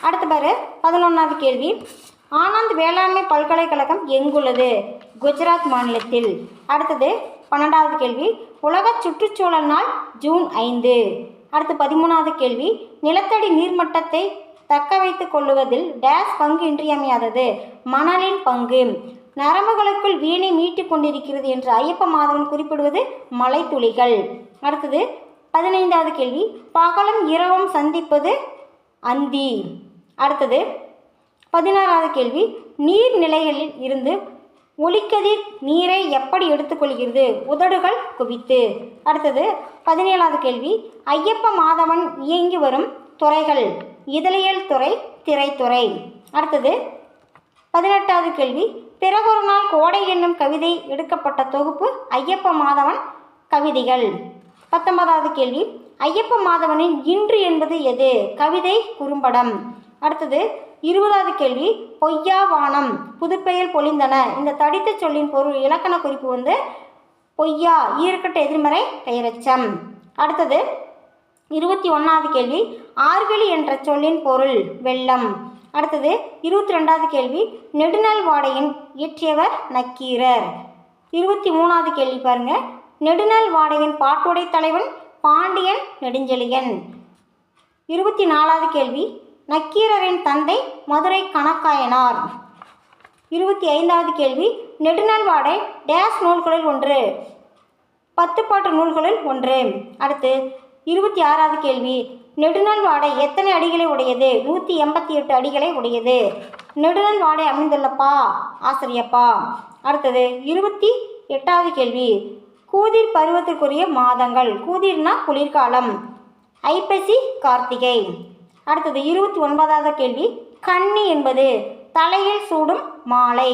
அடுத்து பாரு பதினொன்றாவது கேள்வி. ஆனந்த் வேளாண்மை பல்கலைக்கழகம் எங்குள்ளது? குஜராத் மாநிலத்தில். அடுத்தது பன்னெண்டாவது கேள்வி. உலக சுற்றுச்சூழல் நாள் ஜூன் ஐந்து. அடுத்து பதிமூணாவது கேள்வி. நிலத்தடி நீர்மட்டத்தை தக்க வைத்துக் கொள்ளுவதில் டேஸ் பங்கு இன்றியமையாதது. மணலின் பங்கு. நரம்புகளுக்குள் வீணை மீட்டிக் கொண்டிருக்கிறது என்று ஐயப்ப மாதவன் குறிப்பிடுவது மலைத்துளிகள். அடுத்தது பதினைந்தாவது கேள்வி. பகலும் இரவும் சந்திப்பது அந்தி. அடுத்தது பதினாறாவது கேள்வி நீர்நிலைகளில் இருந்து ஒளிக்கதிர் நீரை எப்படி எடுத்துக்கொள்கிறது? உதடுகள் குவித்து. அடுத்தது பதினேழாவது கேள்வி ஐயப்ப மாதவன் இயங்கி வரும் துறைகள் இதழியல் துறை திரைத்துறை. அடுத்தது பதினெட்டாவது கேள்வி பிறகொரு நாள் கோடை என்னும் கவிதை எடுக்கப்பட்ட தொகுப்பு ஐயப்ப மாதவன் கவிதைகள். பத்தொன்பதாவது கேள்வி ஐயப்ப மாதவனின் இன்று என்பது எது? கவிதை குறும்படம். அடுத்தது இருபதாவது கேள்வி பொய்யா வானம் புதுப்பெயர் பொழிந்தன. இந்த தடித்த சொல்லின் பொருள் இலக்கண குறிப்பு வந்து பொய்யா ஈர்க்கட்ட எதிர்மறை பெயரச்சம். அடுத்தது இருபத்தி ஒன்றாவது கேள்வி ஆர்வெளி என்ற சொல்லின் பொருள் வெள்ளம். அடுத்தது இருபத்தி ரெண்டாவது கேள்வி நெடுநல் வாடையின் இயற்றியவர் நக்கீரர். இருபத்தி மூணாவது கேள்வி பாருங்க நெடுநல் வாடையின் பாட்டுடை தலைவன் பாண்டியன் நெடுஞ்செழியன். இருபத்தி நாலாவது கேள்வி நக்கீரரின் தந்தை மதுரை கணக்காயனார். இருபத்தி ஐந்தாவது கேள்வி. நெடுநல்வாடை டேஸ் நூல்களில் ஒன்று. பத்து பாட்டு நூல்களில் ஒன்று. அடுத்து இருபத்தி ஆறாவது கேள்வி. நெடுநாள் வாடை எத்தனை அடிகளை உடையது? நூற்றி எண்பத்தி எட்டு அடிகளை உடையது. நெடுநாள் வாடை அமைந்துள்ளப்பா? ஆசிரியப்பா. அடுத்தது இருபத்தி எட்டாவது கேள்வி. கூதிர் பருவத்திற்குரிய மாதங்கள். கூதிர்னா குளிர்காலம். ஐப்பசி கார்த்திகை. அடுத்தது இருபத்தி ஒன்பதாவது கேள்வி கன்னி என்பது தலையில் சூடும் மாலை.